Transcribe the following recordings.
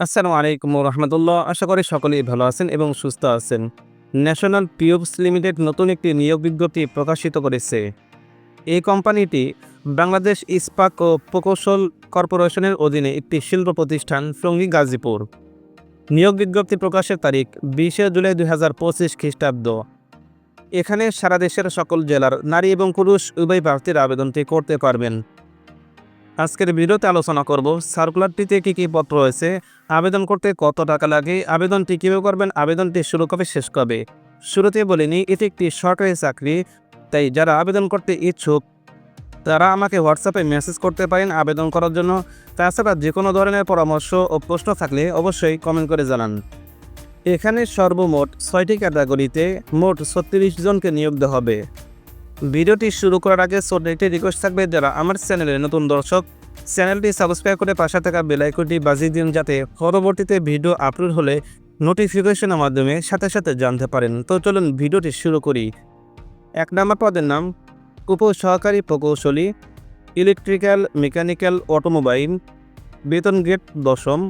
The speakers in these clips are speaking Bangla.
আসসালামু আলাইকুম রহমতুল্লাহ। আশা করি সকলেই ভালো আছেন এবং সুস্থ আছেন। ন্যাশনাল টিউবস লিমিটেড নতুন একটি নিয়োগ বিজ্ঞপ্তি প্রকাশিত করেছে। এই কোম্পানিটি বাংলাদেশ ইস্পাক ও প্রকৌশল কর্পোরেশনের অধীনে একটি শিল্প প্রতিষ্ঠান সঙ্গী গাজীপুর। নিয়োগ বিজ্ঞপ্তি প্রকাশের তারিখ বিশে জুলাই দুই হাজার পঁচিশ খ্রিস্টাব্দ। এখানে সারা দেশের সকল জেলার নারী এবং পুরুষ উভয় প্রার্থীর আবেদনটি করতে পারবেন। আজকের ভিডিওতে আলোচনা করব সার্কুলারটিতে কী কী পত্র রয়েছে, আবেদন করতে কত টাকা লাগে, আবেদনটি কীভাবে করবেন, আবেদনটি শুরু কবে, শেষ কবে? শুরুতে বলিনি এটি একটি সরকারি চাকরি, তাই যারা আবেদন করতে ইচ্ছুক, তারা আমাকে হোয়াটসঅ্যাপে মেসেজ করতে পারেন আবেদন করার জন্য। তাছাড়া যে কোনো ধরনের পরামর্শ ও প্রশ্ন থাকলে অবশ্যই কমেন্ট করে জানান। এখানে সর্বমোট ছয়টি ক্যাটাগরিতে মোট ছত্রিশ জনকে নিয়োগ দেওয়া হবে। ভিডিওটি শুরু করার আগে ছোট্ট একটি রিকোয়েস্ট থাকবে যারা আমার চ্যানেলে নতুন দর্শক। চ্যানেলটি সাবস্ক্রাইব করে পাশে থাকা বেলাইকনটি বাজিয়ে দিন যাতে পরবর্তীতে ভিডিও আপলোড হলে নোটিফিকেশনের মাধ্যমে সাথে সাথে জানতে পারেন। তো চলুন ভিডিওটি শুরু করি। এক নম্বর পদের নাম উপ সহকারী প্রকৌশলী ইলেকট্রিক্যাল মেকানিক্যাল অটোমোবাইল বেতন গ্রেড দশম,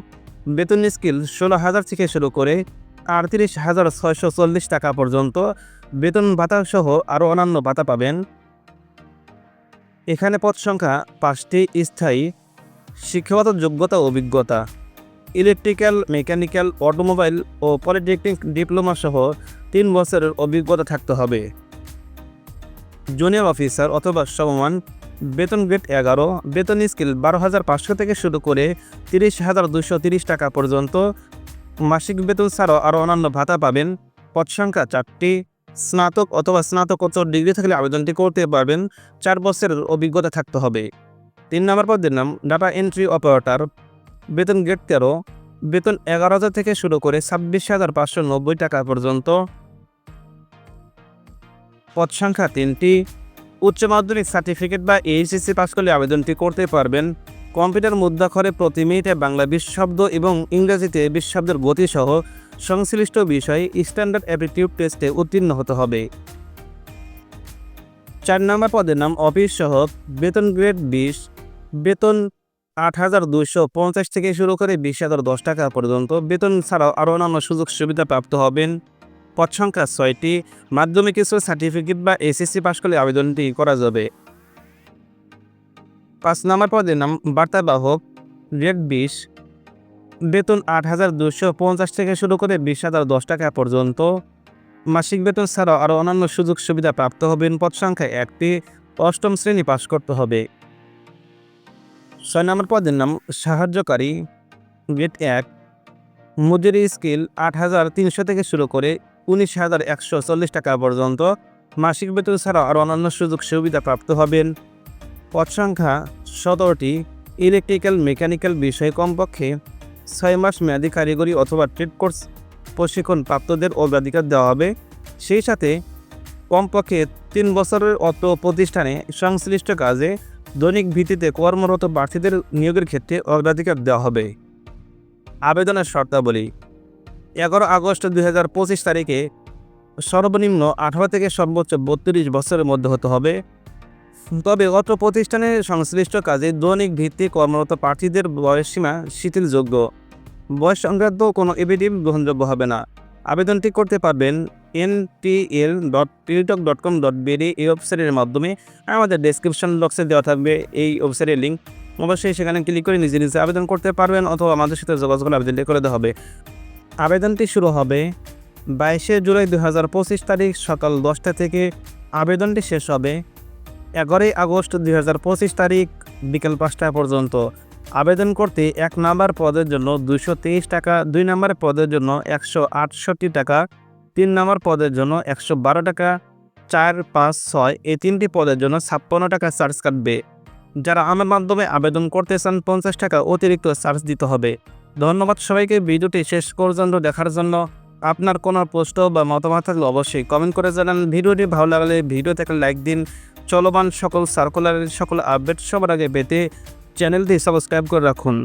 বেতন স্কিল ষোলো হাজার থেকে শুরু করে আটত্রিশ হাজার ছয়শো চল্লিশ টাকা পর্যন্ত বেতন ভাতা সহ আরও অন্যান্য ভাতা পাবেন। এখানে পদ সংখ্যা পাঁচটি, স্থায়ী, শিক্ষাগত যোগ্যতা অভিজ্ঞতা। ইলেকট্রিক্যাল, মেকানিক্যাল, অটোমোবাইল ও পলিটেকনিক ডিপ্লোমা সহ তিন বছরের অভিজ্ঞতা থাকতে হবে। জুনিয়র অফিসার অথবা সমমান, বেতন গ্রেড এগারো, বেতন স্কিল বারো হাজার পাঁচশো থেকে শুরু করে তিরিশ হাজার দুশো তিরিশ টাকা পর্যন্ত। মাসিক বেতন ছাড়াও আরও অন্যান্য ভাতা পাবেন। পদ সংখ্যা চারটি স্নাতক অথবা স্নাতকোত্তর ডিগ্রি থাকলে আবেদনটি করতে পারবেন। চার বছরের অভিজ্ঞতা থাকতে হবে। তিন নম্বর পদের নাম ডাটা এন্ট্রি অপারেটর বেতন গ্রেড তেরো, বেতন এগারো হাজার থেকে শুরু করে ছাব্বিশ হাজার পাঁচশো নব্বই টাকা পর্যন্ত। পদ সংখ্যা তিনটি, উচ্চ মাধ্যমিক সার্টিফিকেট বা এইচএসসি পাস করলে আবেদনটি করতে পারবেন। কম্পিউটার মুদ্রাক্ষরে প্রতি মিনিটে বাংলা বিশ শব্দ এবং ইংরেজিতে বিশ শব্দের গতিসহ সংশ্লিষ্ট বিষয়ে স্ট্যান্ডার্ড অ্যাপটিটিউড টেস্টে উত্তীর্ণ হতে হবে। চার নম্বর পদের নাম অফিস সহক বেতন গ্রেড বিশ, বেতন আট হাজার দুশো পঞ্চাশ থেকে শুরু করে বিশ হাজার দশ টাকা পর্যন্ত বেতন ছাড়াও আরও অন্যান্য সুযোগ সুবিধা প্রাপ্ত হবেন। পদ সংখ্যা ছয়টি, মাধ্যমিক স্তর সার্টিফিকেট বা এসএসসি পাশ করলে আবেদনটি করা যাবে। পাঁচ নম্বর পদের নাম বার্তাবাহক, গ্রেড বিশ বেতন আট হাজার দুশো পঞ্চাশ থেকে শুরু করে বিশ হাজার দশ টাকা পর্যন্ত। মাসিক বেতন ছাড়াও আরও অন্যান্য সুযোগ সুবিধা প্রাপ্ত হবেন পদ সংখ্যা একটি। অষ্টম শ্রেণি পাশ করতে হবে। ছয় নম্বর পদের নাম সাহায্যকারী। গ্রেড এক। মজুরি স্কিল আট হাজার তিনশো থেকে শুরু করে উনিশ হাজার একশো চল্লিশ টাকা পর্যন্ত। মাসিক বেতন ছাড়াও আরও অন্যান্য সুযোগ সুবিধা প্রাপ্ত হবেন পদ সংখ্যা সতেরোটি। ইলেকট্রিক্যাল, মেকানিক্যাল বিষয়ে কমপক্ষে ছয় মাস মেয়াদী কারিগরি অথবা ট্রেড কোর্স প্রশিক্ষণ প্রাপ্তদের অগ্রাধিকার দেওয়া হবে। সেই সাথে কমপক্ষে তিন বছরের অত প্রতিষ্ঠানে সংশ্লিষ্ট কাজে দৈনিক ভিত্তিতে কর্মরত প্রার্থীদের নিয়োগের ক্ষেত্রে অগ্রাধিকার দেওয়া হবে। আবেদনের শর্তাবলী, এগারো আগস্ট দুই হাজার পঁচিশ তারিখে সর্বনিম্ন আঠারো থেকে সর্বোচ্চ বত্রিশ বছরের মধ্যে হতে হবে। তবে অত্র প্রতিষ্ঠানের সংশ্লিষ্ট কাজে দৈনিক ভিত্তিক কর্মরত প্রার্থীদের বয়সসীমা শিথিলযোগ্য। বয়স সংক্রান্ত কোনো এভিডিভ গ্রহণযোগ্য হবে না। আবেদনটি করতে পারবেন N T L dot Teletalk dot com dot BD এই ওয়েবসাইটের মাধ্যমে। আমাদের ডেসক্রিপশন বক্সে দেওয়া থাকবে এই ওয়েবসাইটের লিঙ্ক অবশ্যই সেখানে ক্লিক করে নিজে নিজে আবেদন করতে পারবেন অথবা আমাদের সাথে যোগাযোগ আবেদনটি করে দেওয়া হবে। আবেদনটি শুরু হবে বাইশে জুলাই দু হাজার পঁচিশ তারিখ সকাল দশটা থেকে। আবেদনটি শেষ হবে এগারোই আগস্ট দুই হাজার পঁচিশ তারিখ, বিকেল পাঁচটা পর্যন্ত। আবেদন করতে এক নাম্বার পদের জন্য দুশো টাকা, দুই নাম্বার পদের জন্য একশো আটষট্টি টাকা, তিন নাম্বার পদের জন্য একশো বারো টাকা, চার, পাঁচ, ছয়, এই তিনটি পদের জন্য ছাপ্পান্ন টাকা চার্জ কাটবে। যারা আমার মাধ্যমে আবেদন করতে চান, পঞ্চাশ টাকা অতিরিক্ত চার্জ দিতে হবে। ধন্যবাদ সবাইকে, ভিডিওটি শেষ পর্যন্ত দেখার জন্য। আপনার কোনো প্রশ্ন বা মতামত থাকলে অবশ্যই কমেন্ট করে জানান। ভিডিওটি ভালো লাগলে ভিডিও থেকে লাইক দিন। চলমান সকল সার্কুলারের সকল আপডেট সবার আগে পেতে চ্যানেলটি সাবস্ক্রাইব করে রাখুন।